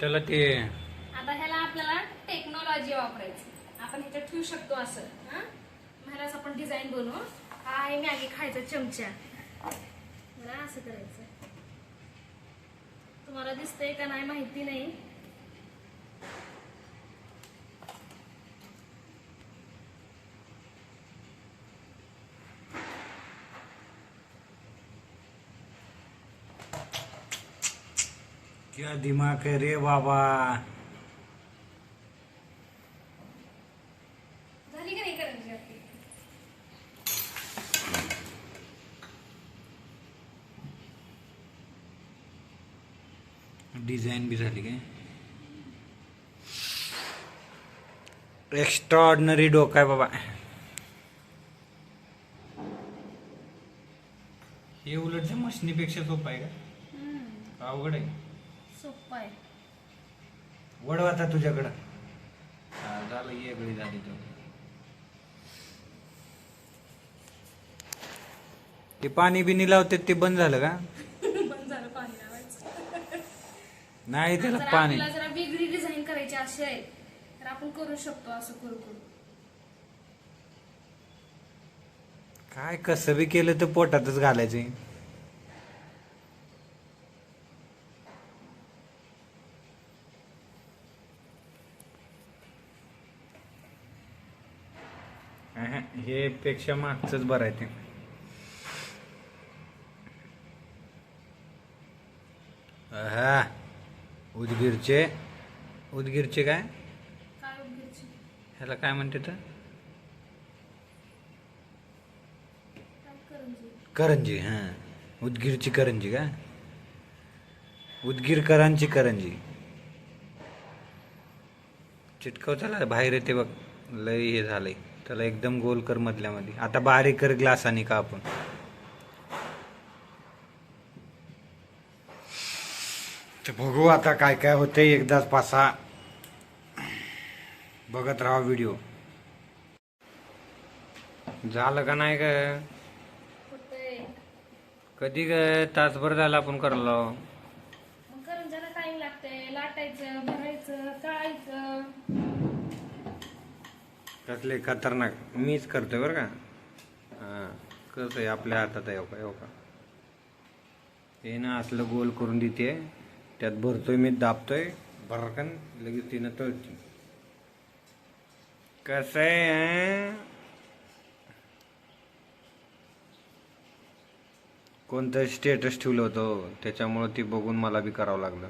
त्याला ते आता ह्याला आपल्याला टेक्नॉलॉजी वापरायची आपण ह्याच्यात ठेवू शकतो असं. हा? ह्यालाच आपण डिझाईन बनवू. हा आहे मॅगी खायचा चमचा. मला असं करायचं तुम्हाला दिसतंय का नाही माहिती नाही. क्या दिमाग है रे बाबा? डिझाईन बी झाली काय? एक्स्ट्रा ऑर्डिनरी डोका आहे बाबा. हे उलटच्या मशनीपेक्षा सोपं आहे का? अवघड आहे. सोपं आहे. वडव आता तुझ्याकडं. हा, झालं येगळी झाली तो. ते पाणी बिनी लावते ते बंद झालं का? बंद झालं पाणी लावायचं. नाही त्याला जर पाणी. आपल्याला जरा वेगळी डिझाईन करायची असेल तर आपण करू शकतो असं करू करू. काय कसं बी केलं तर पोटातच घालायचं. हे पेक्षा मागचंच बरं आहे ते. हा उदगीरचे? उदगीरचे काय? ह्याला काय म्हणते तर? करंजी? करंजी हां. उदगीरची करंजी का? उदगीरकरांची करंजी. चिटकव त्याला बाहेर येते बघ. लय हे झालंय. त्याला एकदम गोल कर मधल्यामध्ये. आता बारीक कर ग्लासाने का आपण? तर बघू आता काय काय होते. एकदाच पासा. बघत राहा व्हिडिओ. झालं का नाही का कधी ग? तासभर झाला आपण करलो टाइम लागतंय. लाटायचं भरायचं तळायचं कसले खतरनाक मीच करतोय बरं का. हां कसं आहे आपल्या हातात आहे हो का हो का. हे ना असलं गोल करून देते त्यात भरतोय मी दाबतोय भरकन लगेच तिनं तो कसं आहे कोणतं स्टेटस ठेवलं होतं त्याच्यामुळं ती बघून मला बी करावं लागलं.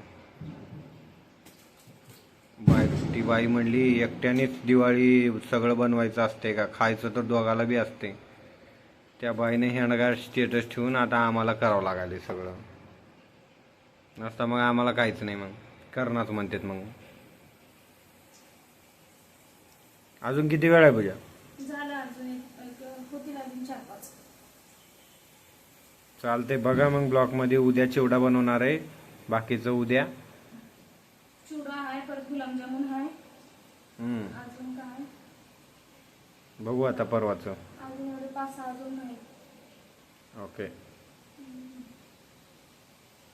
ती बाई म्हणली एकट्यानेच दिवाळी सगळं बनवायचं असते का? खायचं तर दोघाला बी असते त्या बाईने हेणगार स्टेटस ठेवून आता आम्हाला करावं लागायले सगळं. नसता मग आम्हाला काहीच नाही मग. करणारच म्हणतात मग. अजून किती वेळ आहे पूजा? चालते बघा मग ब्लॉकमध्ये उद्या चिवडा बनवणार आहे. बाकीचं उद्या. चिवडा आहे परत गुलाबजामुन आहे. हम्म. अजून काय? बघू आता परवाचं. अजून एवढे पाच सहा अजून नाही ओके.